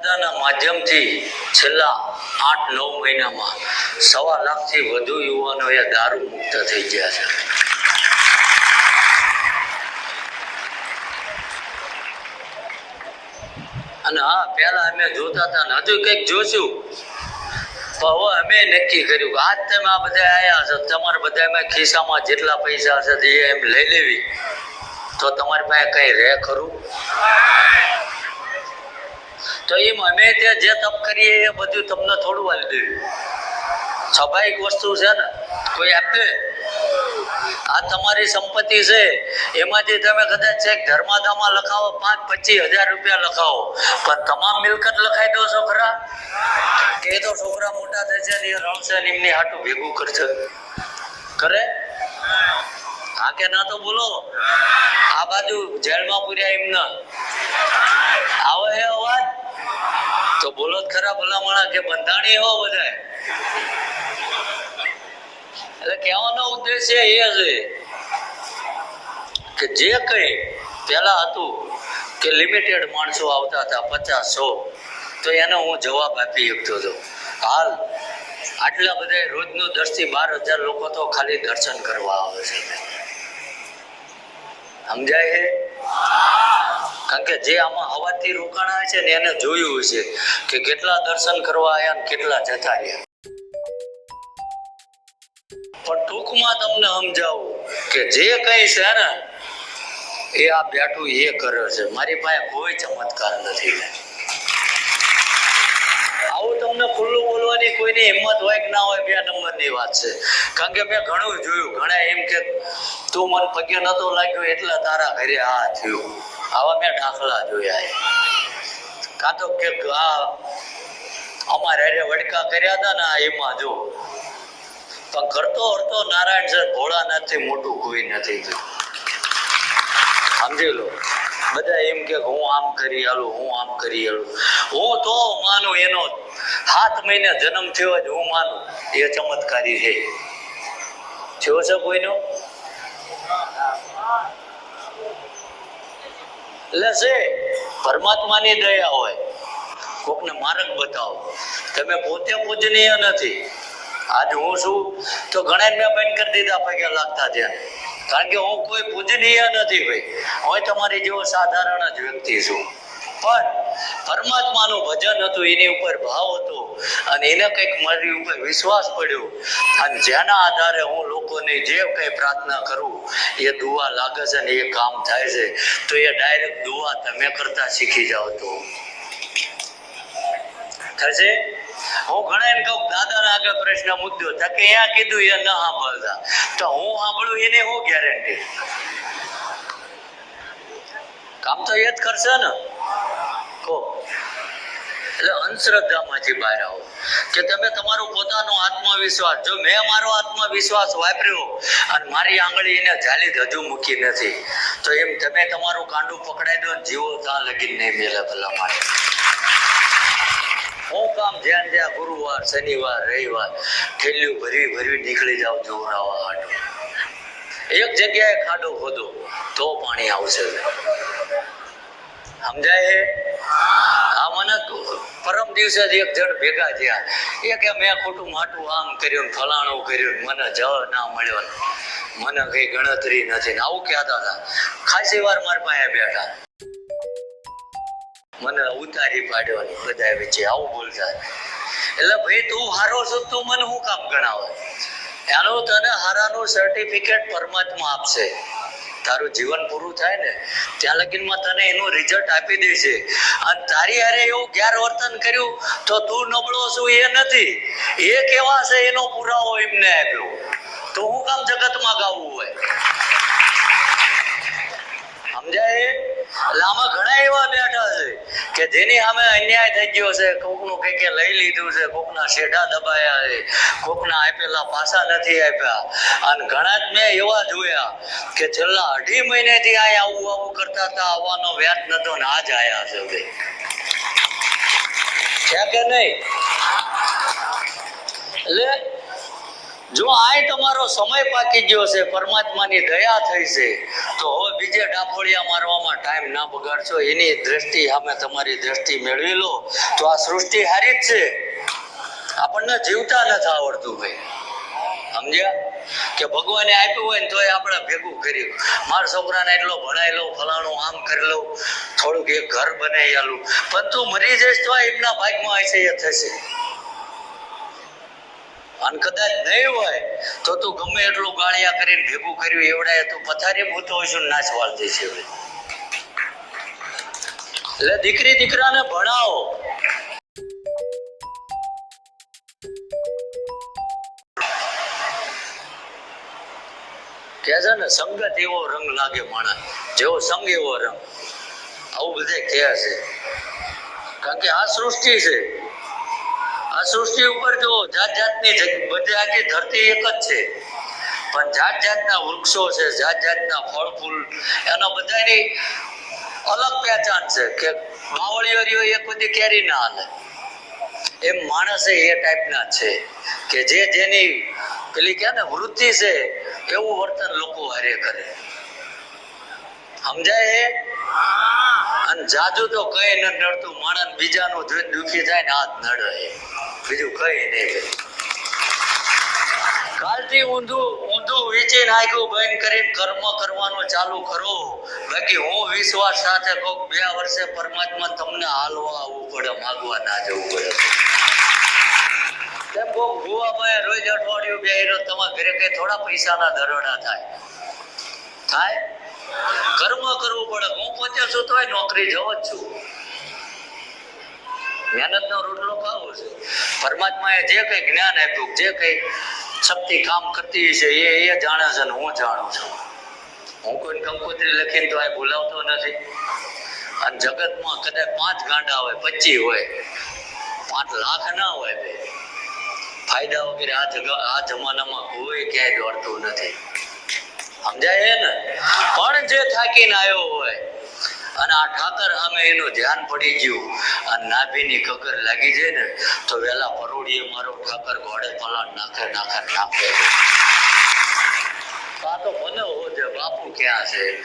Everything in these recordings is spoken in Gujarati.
માધ્યમથી છેલ્લા આઠ, નવ મહિનામાં સવા લાખથી વધુ યુવાનો એ દારૂ મુક્ત થઈ ગયા છે. અને હા, પહેલા અમે જોતા હતા ને, હજુ કંઈક જોશું. તો હવે અમે નક્કી કર્યું કે આજ તમે આ બધા આવ્યા છો, તમારે બધામાં ખિસ્સામાં જેટલા પૈસા હશે તે એમ લઈ લેવી. તો તમારી પાસે કઈ રહે ખરું તો એમ અમે ત્યાં જે તપ કરીએ એ બધું તમને થોડું આપી દેવું. સ્વાભાવિક વસ્તુ છે ને, કોઈ આપે. આ તમારી સંપત્તિ છે. એમાંથી તમે કદાચ ચેક ધર્માદામાં લખાવો, પાંચ પચીસ હજાર રૂપિયા લખાવો. પણ તમામ મિલકત લખાઈ દો છોકરા. કે તો છોકરા મોટા થશે ને એ રમશે ને એમની હાટું ભેગું કરશે. કરે? હા કે ના તો બોલો. આ બાજુ જેલમાં પૂર્યા એમના. આવે હે અવાજ? તો બોલો ખરા ભલા માણા કે બંધાણી એવો બધાય. એટલે કહેવાનો ઉદ્દેશ્ય એ છે કે જે કઈ પહેલા હતું કે લિમિટેડ માણસો આવતા હતા, પચાસ સો તો એનો હું જવાબ આપી શકતો હતો. હાલ આટલા બધા રોજનું દસથી બાર હજાર લોકો તો ખાલી દર્શન કરવા આવે છે. સમજાય છે? કારણ કે જે આમાં હવાથી રોકાણા છે ને એને જોયું છે કે કેટલા દર્શન કરવા આવ્યા ને કેટલા જતા રહ્યા. પણ ટૂંકમાં તમને સમજાવું કે જે કઈ છે ને, એ આ બેઠું એ કરે છે. મારી પાસે કોઈ ચમત્કાર નથી. આવું તમને ખુલ્લું બોલવાની કોઈની હિંમત હોય કે ના હોય, બે નંબરની વાત છે. કારણ કે મેં ઘણું જોયું. ઘણા એમ કે તું મને પગે નતો લાગ્યો એટલે તારા ઘરે આ થયું. આવા મેં દાખલા જોયા. કાં તો કે આ અમારે અરે વડકા કર્યા હતા ને એમાં જો. પણ કરતો હરતો નારાયણ સર ભોળાનાથથી મોટું કોઈ નથી સમજી લો. બધા એમ કે હું આમ કરી આલું, હું આમ કરી આલું. હું તો માનું એનો સાત મહિને જન્મ થયો જ હું માનું. એ ચમત્કારી છે. થયો છે કોઈનો? એટલે છે, પરમાત્માની દયા હોય. કોકને માર્ગ બતાવો. તમે પોતે પૂજનીય નથી. આજ હું છું, તો ઘણા મેં બંધ કરી દીધા પગે લાગતા ત્યાં. કારણ કે હું કોઈ પૂજનીય નથી ભાઈ. હું તમારી જેવો સાધારણ જ વ્યક્તિ છું. પણ પરમાત્માનું ભજન હતું, એની ઉપર ભાવ હતો. અને એને કંઈક મારી ઉપર વિશ્વાસ પડ્યો. અને જેના આધારે હું લોકોને જે કંઈ પ્રાર્થના કરું, એ દુવા લાગે છે ને એ કામ થાય છે. તો એ ડાયરેક્ટ દુવા તમે કરતા શીખી જાઓ તો. થશે હું ઘણા એમ કહું, દાદાના આગળ પ્રશ્ન મુદ્દો હતા કે અહીંયા કીધું, એ ન સાંભળતા. તો હું સાંભળું, એને શું ગેરંટી કામ તો એ જ કરશે ને. કહો. એટલે અંધશ્રદ્ધામાંથી બહાર આવો. કે તમે તમારો પોતાનો આત્મવિશ્વાસ, જો મેં મારો આત્મવિશ્વાસ વાપર્યો અને મારી આંગળી એને જાલી હજુ મૂકી નથી, તો એમ તમે તમારું કાંડું પકડાઈ દો જીવો ત્યાં લગીન નહીં મેલે ભલા માટે હું કામ ધ્યાન જ્યાં ગુરુવાર, શનિવાર, રવિવાર, ઠેલ્યું ભરી ભરી નીકળી જાવ જોવરાવા હાટું. એક જગ્યાએ ખાડો ખોદો, તો પાણી આવશે. સમજાય પરમ દિવસે જ એક જણ ભેગા થયા. એ કે મેં ખોટું માટું આમ કર્યું ફલાણું કર્યું મને જ ના મળ્યો મને કઈ ગણતરી નથી ને આવું કહેતા હતા. ખાસી વાર મારી પાસે બેઠા. મને ઉતારી પાડ્યો બધા વચ્ચે આવું બોલતા. એટલે ભાઈ તું હારો છો તું મને શું કામ ગણાવે? એનું તને હારાનું સર્ટિફિકેટ પરમાત્મા આપશે. તારું જીવન પૂરું થાય ને, ત્યાં લગીનમાં તને એનું રિઝલ્ટ આપી દેશે. અને તારી હારે એવું ગેરવર્તન કર્યું, તો તું નબળો છું એ નથી. એ કેવા છે એનો પુરાવો એમને આપ્યો. તો હું કામ જગતમાં ગાવું હોય. સમજાય? એટલે આમાં ઘણા એવા બેઠા છે કે જેની સામે અન્યાય થઈ ગયો છે, કોકનું કઈ કે લઈ લીધું છે, કોકના શેઢા દબાયા છે, કોકના આપેલા પાસા નથી આપ્યા. અને ઘણા જ મેં એવા જોયા કે છેલ્લા અઢી મહિનેથી આ આવું આવું કરતા હતા, આવવાનો વ્યાજ નતો ને આજ આયા છે ભાઈ છે કે નહીં? એટલે જો આય તમારો સમય પાકી ગયો છે, પરમાત્માની દયા થઈ છે, તો હવે બીજે ડાફોડિયા મારવામાં ટાઈમ ના બગાડશો. એની દ્રષ્ટિ સામે તમારી દ્રષ્ટિ મેળવી લો. તો આ સૃષ્ટિ હારી જ છે. આપણને જીવતા નથી આવડતું ભાઈ. સમજ્યા? કે ભગવાને આપ્યું હોય ને તોય આપણે ભેગું કર્યું. મારા છોકરાને એટલો ભણાઈ લઉં, ફલાણું આમ કરી લઉં, થોડુંક એક ઘર બનાવી આલું. પણ તું મરી જઈશ તો એમના ભાગમાં હશે, એ થશે. અને કદાચ નહીં હોય, તો તું ગમે એટલું ગાળિયા કરીને ભેગું કર્યું, એવડાય તું પથારી મૂતો હોઈશું ને નાચ છે એટલે દીકરી, દીકરાને ભણાવો. કે છે ને, સંગત એવો રંગ લાગે માણસ, જેવો સંગ એવો રંગ. આવું બધે કહે છે. કારણ કે આ સૃષ્ટિ છે. આ સૃષ્ટિ ઉપર જો જાત જાતની બધી આખી ધરતી એક જ છે. પણ જાત જાતના વૃક્ષો છે જાત જાતના ફળ ફૂલ એના બધાની અલગ પહેચાન છે કે રહ્યો એક બધી કેરી ના હાલે. એમ માણસ એ ટાઈપના છે કે જે જેની પેલી કે ને, વૃત્તિ છે, એવું વર્તન લોકો હારે કરે. સમજાય એ અને જાજુ તો કઈ ન નડતું. માણસ બીજાનું જોઈ દુખી થાય ને હાથ નડે બીજું કઈ નહીં કાલથી ઊંધું ઊંધું વીચી નાખ્યું બંધ કરીને કર્મ કરવાનું ચાલુ કરો. બાકી હું વિશ્વાસ સાથે કહું બે વર્ષે પરમાત્મા તમને હાલવા આવવું પડે માગવા ના જવું પડે. તેમ કહું ગોવામાં રોજ અઠવાડિયું બે તમારા ઘરે કઈ થોડા પૈસાના દરોડા થાય. થાય? કર્મ કરવું પડે. હું પોતે છું તો નોકરી જવો જ છું. મહેનતનો રોટલો ખાવો છે. પરમાત્માએ જે કઈ જ્ઞાન આપ્યું, જે કઈ શક્તિ કામ કરતી છે, એ એ જાણે છે ને હું જાણું છું. હું કોઈ કંકોત્રી લખીને તો આ બોલાવતો નથી. અને જગતમાં કદાચ પાંચ ગાંડા હોય, પચી હોય, પાંચ લાખ ના હોય ફાયદા વગેરે આ જગ, આ જમાનામાં કોઈ ક્યાંય દોડતું નથી. સમજાય ને? પણ જે થાકીને આવ્યો હોય, અને આ ઠાકર અમે એનું ધ્યાન પડી ગયું અને નાભીની કગર લાગી જાય ને, તો વેલા પરોડીએ મારો ઠાકર ઘોડે પલાણ નાખે નાખે નાખે. આ તો મને હો છે, બાપુ ક્યાં છે?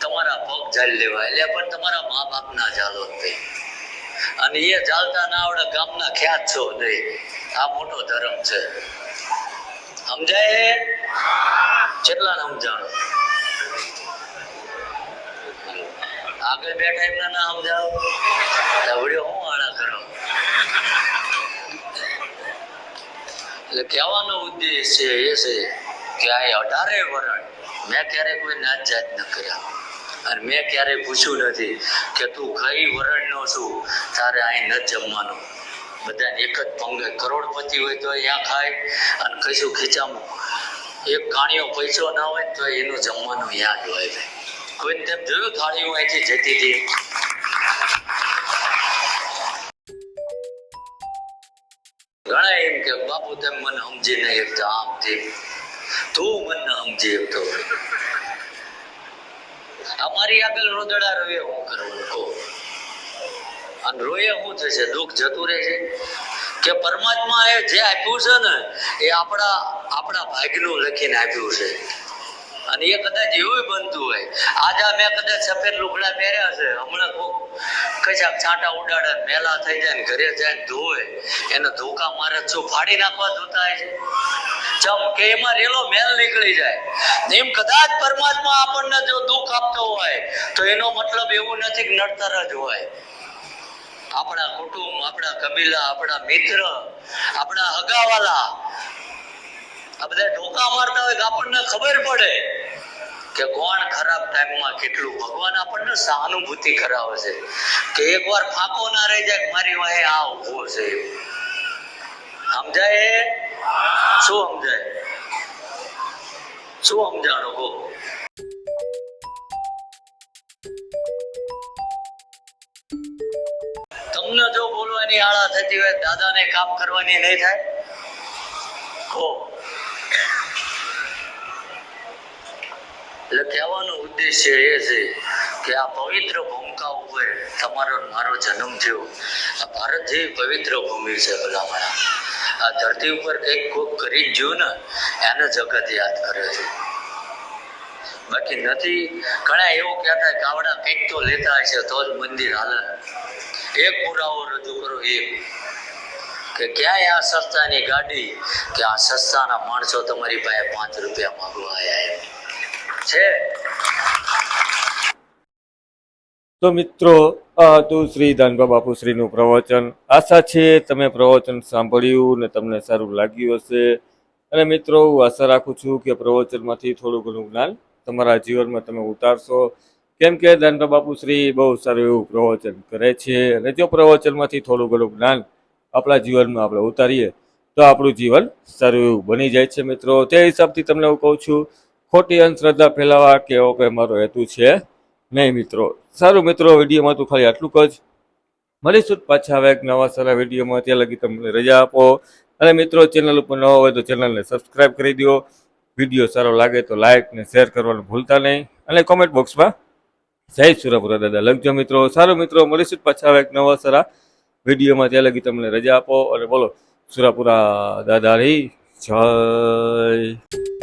તમારા પગ જાળી લેવા એટલે પણ તમારા મા બાપ ના જાલો નહીં. અને એ ચાલતા ના આવડે, ગામના ખ્યાત છો નહીં. આ મોટો ધર્મ છે. સમજાય કેટલા સમજાણો આગળ બેઠા એમના ના સમજાવો લવડ્યો હું આણા કરો? એટલે કહેવાનો ઉદ્દેશ છે એ છે કે આ અઢારે વરણ મેં ક્યારેય કોઈ નાત જાત ન કર્યા. અને મેં ક્યારેય પૂછ્યું નથી કે તું કઈ વરણનો છું? તારે અહીં ન જમવાનું. બધાને એક જ પંગે કરોડપતિ હોય તો અહીંયા ખાય અને કશું ખીચામાં. એક કાણીઓ પૈસો ના હોય તો એનું જમવાનું યાદ હોય ભાઈ. કોઈ તેમ જોયું થાળીઓ અહીંથી જતી હતી? ઘણા એમ કે, બાપુ, તેમ મને સમજી નહીં શકતા આમ તેમ તું મને સમજી તો અમારી આગળ રોદડા રવે હું કરવું અને રોયે શું થશે, દુઃખ જતું રહે કે પરમાત્મા એ જે આપ્યું છે ને, એ આપણા આપણા ભાગ્યનું લખીને આપ્યું છે. અને એ કદાચ એવું બનતું હોય. આજે મેં કદાચ સફેદ લુગડા પહેર્યા છે. હમણાં કોક કશાક છાંટા ઉડાડે મેલા થઈ જાય ને ઘરે જાય ધોવે. એને ધોકા મારે શું ફાડી નાખવા ધોતા છે? ચમ કે એમાં રેલો મેલ નીકળી જાય. એમ કદાચ પરમાત્મા આપણને જો દુઃખ આપતો હોય, તો એનો મતલબ એવું નથી કે નડતર જ હોય. આપણા કુટુંબ, આપણા કબીલા, આપણા મિત્ર, આપણા હગાવાલા આ બધા ઢોકા મારતા હોય આપણને ખબર પડે કે કોણ ખરાબ ટાઈમમાં કેટલું. ભગવાન આપણને સહાનુભૂતિ કરાવે છે. કે એકવાર ફાંકો ના રહી જાય મારી વાહે આ ઊભો છે. સમજાય શું સમજાય? શું સમજાણું કહો? તમને જો બોલવાની આળા થતી હોય, દાદાને કામ કરવાની નહીં થાય? એટલે કહેવાનો ઉદ્દેશ્ય એ છે કે આ પવિત્ર ભૂમિકા ઉપર તમારો મારો જન્મ થયો. આ ભારત જેવી પવિત્ર ભૂમિ છે ભલામણા આ ધરતી ઉપર કંઈક કોક કરી જ ને, એને જગત યાદ કરે છે. બાકી નથી, ઘણા એવું કહેતા કાવડા કંઈક તો લેતા હશે, તો જ મંદિર હાલે. એક પુરાવો રજૂ કરો, એક. કે ક્યાંય આ સસ્તાની ગાડી કે આ સસ્તાના માણસો તમારી પાસે પાંચ રૂપિયા માંગવા આવ્યા છે? તો મિત્રો, આ હતું શ્રી દાનબા બાપુશ્રીનું પ્રવચન. આશા છે તમે પ્રવચન સાંભળ્યું ને તમને સારું લાગ્યું હશે. અને મિત્રો, હું આશા રાખું છું કે પ્રવચનમાંથી થોડું ઘણું જ્ઞાન તમારા જીવનમાં તમે ઉતારશો. કેમ કે દાનબા બાપુશ્રી બહુ સારું એવું પ્રવચન કરે છે અને જો પ્રવચનમાંથી થોડું ઘણું જ્ઞાન આપણા જીવનમાં આપણે ઉતારીએ, તો આપણું જીવન સારું એવું બની જાય છે મિત્રો. તે હિસાબથી તમને હું કહું છું, ખોટી અંધશ્રદ્ધા ફેલાવા કે એવો કંઈ મારો હેતુ છે નહીં મિત્રો. સારું મિત્રો, વિડીયોમાં તો ખાલી આટલું જ. મળીશું પાછા હવે એક નવા સારા વિડીયોમાં. ત્યાં લગી તમને રજા આપો. અને મિત્રો, ચેનલ ઉપર ન હોય તો ચેનલને સબસ્ક્રાઈબ કરી દો. વીડિયો સારો લાગે તો લાઇક ને શેર કરવાનું ભૂલતા નહીં. અને કોમેન્ટ બોક્સમાં જય સુરપુરા દાદા. લખજો મિત્રો, સારું મિત્રો, મળીશું પાછા એક નવા સારા વિડીયોમાં. ત્યાં લગી તમને રજા આપો અને બોલો, સુરાપુરા દાદા રહી જય.